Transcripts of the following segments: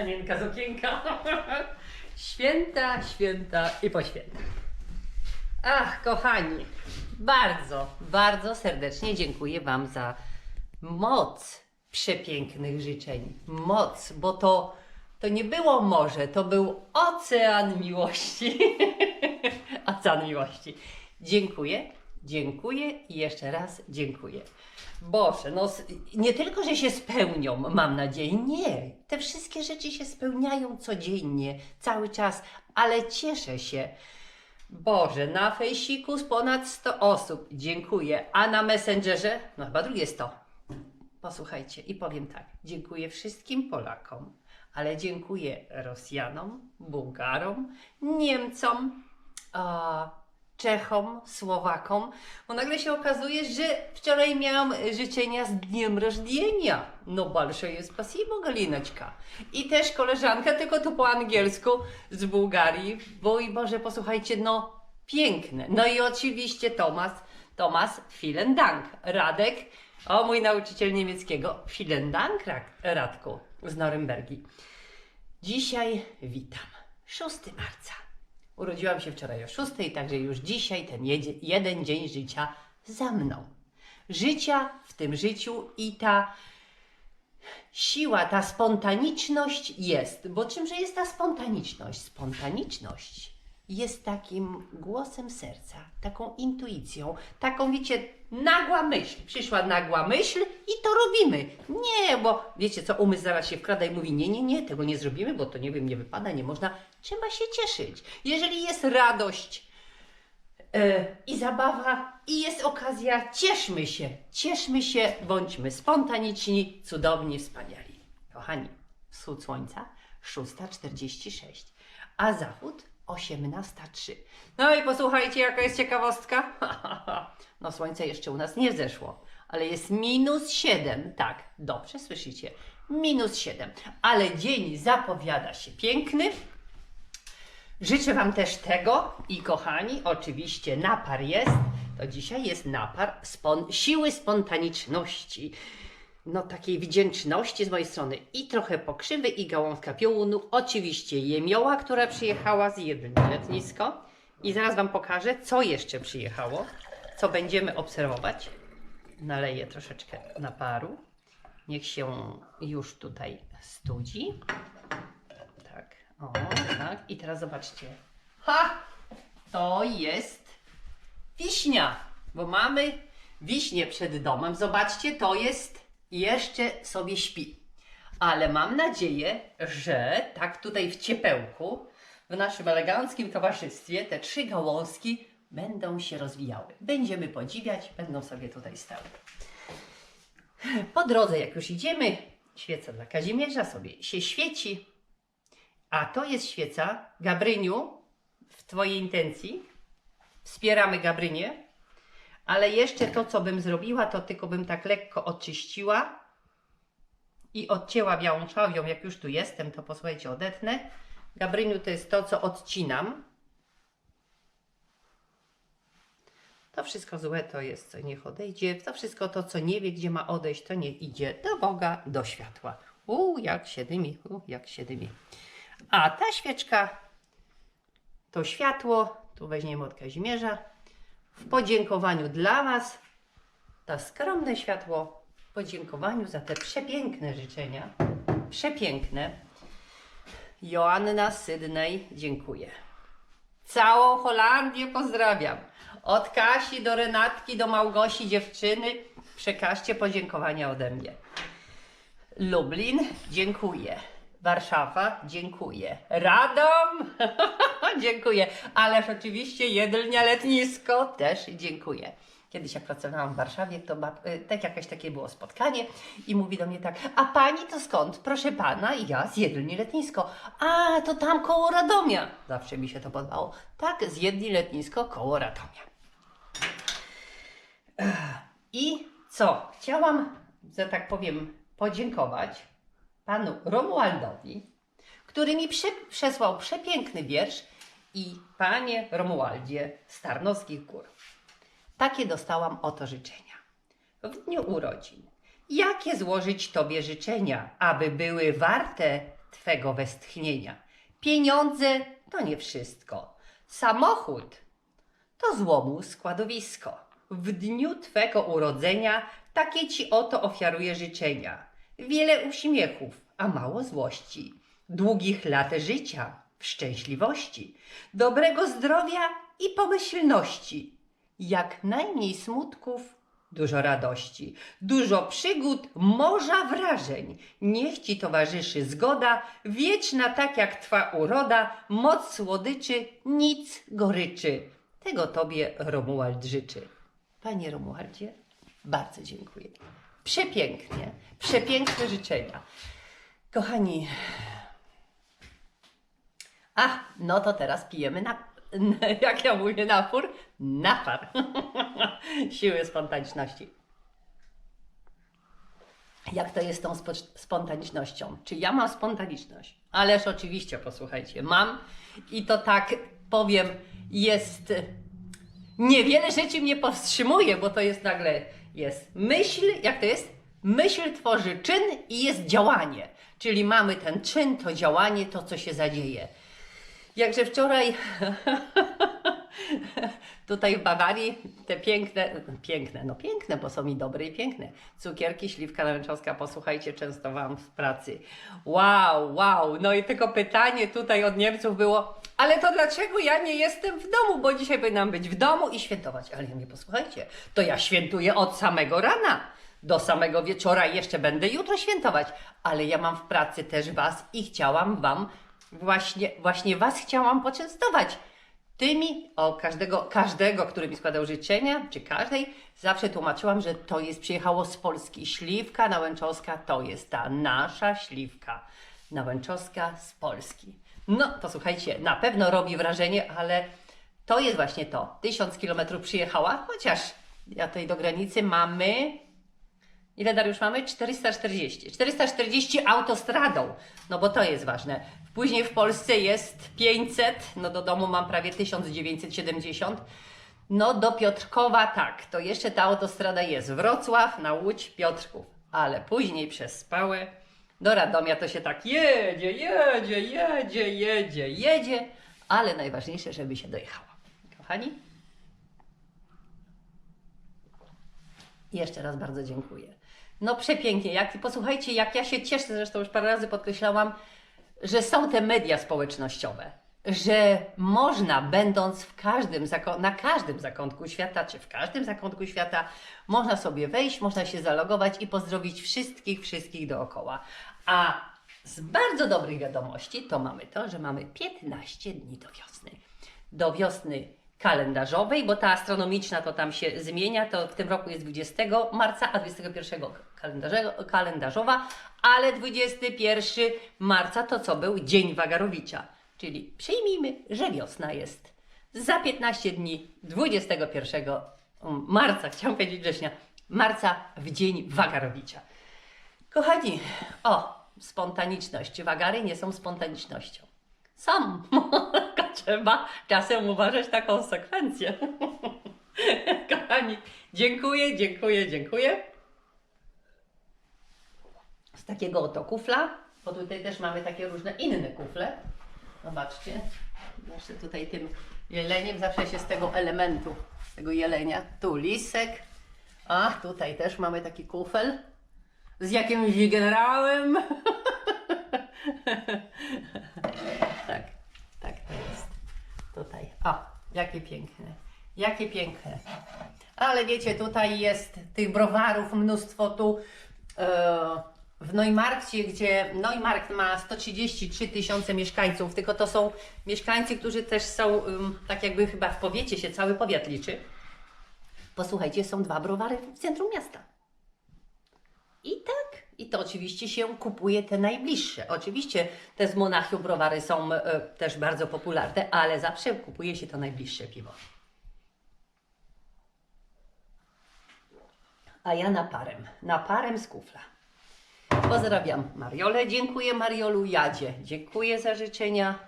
Panienka z okienka. Święta, święta i po świętach. Ach, kochani, bardzo, bardzo serdecznie dziękuję Wam za moc przepięknych życzeń. Moc, bo to, to nie było morze, to był ocean miłości. ocean miłości. Dziękuję, dziękuję i jeszcze raz dziękuję. Boże, no nie tylko, że się spełnią, mam nadzieję, nie. Te wszystkie rzeczy się spełniają codziennie, cały czas, ale cieszę się. Boże, na fejsiku z ponad 100 osób, dziękuję, a na Messengerze, no chyba drugie 100. Posłuchajcie i powiem tak, dziękuję wszystkim Polakom, ale dziękuję Rosjanom, Bułgarom, Niemcom, a, Czechom, Słowakom, bo nagle się okazuje, że wczoraj miałam życzenia z dniem rożnienia. No, balsze jest pasivo, Galinaćka. I też koleżanka, tylko tu po angielsku, z Bułgarii. Bo i Boże, posłuchajcie, no, piękne. No i oczywiście Tomas, Tomas, vielen Dank. Radek, o mój nauczyciel niemieckiego, vielen Dank, Radku, z Norymbergi. Dzisiaj witam, 6 marca Urodziłam się wczoraj o 6, także już dzisiaj ten jeden dzień życia za mną. Życia w tym życiu i ta siła, ta spontaniczność jest. Bo czymże jest ta spontaniczność? Spontaniczność jest takim głosem serca, taką intuicją, taką, wiecie, nagła myśl. Przyszła nagła myśl i to robimy. Nie, bo wiecie co, umysł zaraz się wkrada i mówi, nie, nie, nie, tego nie zrobimy, bo to nie wiem, nie wypada, nie można. Trzeba się cieszyć. Jeżeli jest radość, e, i zabawa, i jest okazja. Cieszmy się, cieszmy się, bądźmy spontaniczni, cudowni, wspaniali. Kochani, wschód słońca 6.46, a zachód 18.03. No i posłuchajcie, jaka jest ciekawostka. No słońce jeszcze u nas nie wzeszło, ale jest minus 7. Tak, dobrze słyszycie. Minus 7. Ale dzień zapowiada się piękny. Życzę Wam też tego i kochani, oczywiście napar jest, to dzisiaj jest napar spon- siły spontaniczności, no takiej wdzięczności z mojej strony i trochę pokrzywy i gałązka piołunu, oczywiście jemioła, która przyjechała z jednym letnisko i zaraz Wam pokażę, co jeszcze przyjechało, co będziemy obserwować. Naleję troszeczkę naparu, niech się już tutaj studzi. Tak, o, tak. I teraz zobaczcie. Ha! To jest wiśnia, bo mamy wiśnię przed domem. Zobaczcie, to jest jeszcze sobie śpi. Ale mam nadzieję, że tak tutaj w ciepełku, w naszym eleganckim towarzystwie, te trzy gałązki będą się rozwijały. Będziemy podziwiać, będą sobie tutaj stały. Po drodze, jak już idziemy, świeca dla Kazimierza sobie się świeci, a to jest świeca, Gabryniu, w Twojej intencji. Wspieramy Gabrynię, ale jeszcze to, co bym zrobiła, to tylko bym tak lekko oczyściła i odcięła białą szławią. Jak już tu jestem, to posłuchajcie, odetnę. Gabryniu to jest to, co odcinam. To wszystko złe to jest, co niech odejdzie. To wszystko to, co nie wie, gdzie ma odejść, to niech idzie do Boga, do światła. U, jak się dymi, u, jak się dymi. A ta świeczka to światło, tu weźmiemy od Kazimierza, w podziękowaniu dla Was, to skromne światło w podziękowaniu za te przepiękne życzenia, przepiękne. Joanna Sydney, dziękuję. Całą Holandię pozdrawiam. Od Kasi do Renatki, do Małgosi, dziewczyny, przekażcie podziękowania ode mnie. Lublin, dziękuję. Warszawa, dziękuję. Radom, dziękuję. Ależ oczywiście Jedlnia Letnisko, też dziękuję. Kiedyś jak pracowałam w Warszawie, to bab... y, tak jakieś takie było spotkanie i mówi do mnie tak, a pani to skąd? Proszę pana, i ja z Jedlni Letnisko. A, to tam koło Radomia. Zawsze mi się to podobało. Tak, z Jedlni Letnisko koło Radomia. I co? Chciałam, że tak powiem, podziękować panu Romualdowi, który mi prze, przesłał przepiękny wiersz i panie Romualdzie z Tarnowskich Gór. Takie dostałam oto życzenia. W dniu urodzin. Jakie złożyć Tobie życzenia, aby były warte Twego westchnienia. Pieniądze to nie wszystko. Samochód to złomu składowisko. W dniu Twego urodzenia takie Ci oto ofiaruję życzenia. Wiele uśmiechów, a mało złości. Długich lat życia szczęśliwości. Dobrego zdrowia i pomyślności. Jak najmniej smutków, dużo radości. Dużo przygód, morza wrażeń. Niech Ci towarzyszy zgoda, wieczna tak jak Twa uroda, moc słodyczy, nic goryczy. Tego Tobie Romuald życzy. Panie Romualdzie, bardzo dziękuję. Przepięknie, przepiękne życzenia. Kochani, a, no to teraz pijemy na, jak ja mówię, napór, napar. Siły spontaniczności. Jak to jest z tą spo, spontanicznością? Czy ja mam spontaniczność? Ależ oczywiście, posłuchajcie, mam i to tak powiem, jest. Niewiele rzeczy mnie powstrzymuje, bo to jest nagle jest myśl, jak to jest? Myśl tworzy czyn i jest działanie. Czyli mamy ten czyn, to działanie, to co się zadzieje. Jakże wczoraj tutaj w Bawarii te piękne, piękne, no piękne, bo są i dobre i piękne. Cukierki, śliwka naręczowska, posłuchajcie, częstowałam w pracy. Wow, wow. No i tylko pytanie tutaj od Niemców było, ale to dlaczego ja nie jestem w domu, bo dzisiaj powinnam być w domu i świętować. Ale ja mnie posłuchajcie, to ja świętuję od samego rana do samego wieczora i jeszcze będę jutro świętować, ale ja mam w pracy też Was i chciałam Wam właśnie, właśnie Was chciałam poczęstować tymi, o każdego, każdego, który mi składał życzenia, czy każdej, zawsze tłumaczyłam, że to jest, przyjechało z Polski. Śliwka nałęczowska to jest ta nasza śliwka nałęczowska z Polski. No, posłuchajcie, na pewno robi wrażenie, ale to jest właśnie to. Tysiąc kilometrów przyjechała, chociaż ja tutaj do granicy mamy Ile Dariusz mamy? 440. 440 autostradą, no bo to jest ważne. Później w Polsce jest 500, no do domu mam prawie 1970. No do Piotrkowa tak, to jeszcze ta autostrada jest. Wrocław na Łódź, Piotrków. Ale później przez Spałę do Radomia to się tak jedzie, jedzie, jedzie, jedzie, jedzie. Ale najważniejsze, żeby się dojechało. Kochani? Jeszcze raz bardzo dziękuję. No przepięknie. Jak, posłuchajcie, jak ja się cieszę, zresztą już parę razy podkreślałam, że są te media społecznościowe. Że można, będąc w każdym, na każdym zakątku świata, czy w każdym zakątku świata, można sobie wejść, można się zalogować i pozdrowić wszystkich, wszystkich dookoła. A z bardzo dobrych wiadomości to mamy to, że mamy 15 dni do wiosny. Do wiosny kalendarzowej, bo ta astronomiczna to tam się zmienia, to w tym roku jest 20 marca, a 21 kalendarze- kalendarzowa, ale 21 marca to co był? Dzień Wagarowicza. Czyli przyjmijmy, że wiosna jest. Za 15 dni, 21 marca, chciałam powiedzieć września, marca w dzień Wagarowicza. Kochani, o, spontaniczność. Wagary nie są spontanicznością. Są. Trzeba czasem uważać na konsekwencje. Kochani, dziękuję, dziękuję, dziękuję. Z takiego oto kufla, bo tutaj też mamy takie różne inne kufle. Zobaczcie, jeszcze tutaj tym jeleniem zawsze się z tego elementu, tego jelenia, tu lisek, a tutaj też mamy taki kufel z jakimś generałem. tak. Tutaj. O, jakie piękne. Jakie piękne. Ale wiecie, tutaj jest tych browarów mnóstwo tu e, w Neumarkcie, gdzie Neumarkt ma 133 tysiące mieszkańców, tylko to są mieszkańcy, którzy też są, tak jakby chyba w powiecie się cały powiat liczy. Posłuchajcie, są dwa browary w centrum miasta. I tak. I to oczywiście się kupuje te najbliższe. Oczywiście te z Monachium browary są e, też bardzo popularne, ale zawsze kupuje się to najbliższe piwo. A ja naparem, naparem z kufla. Pozdrawiam Mariolę, dziękuję Mariolu Jadzie, dziękuję za życzenia.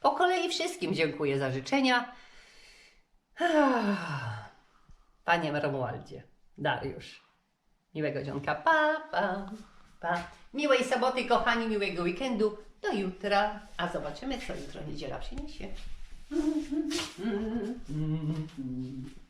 Po kolei wszystkim dziękuję za życzenia. Panie Romualdzie, Dariusz. Miłego dzionka. Pa, pa, pa. Miłej soboty, kochani, miłego weekendu. Do jutra. A zobaczymy, co jutro niedziela przyniesie. Mm-hmm.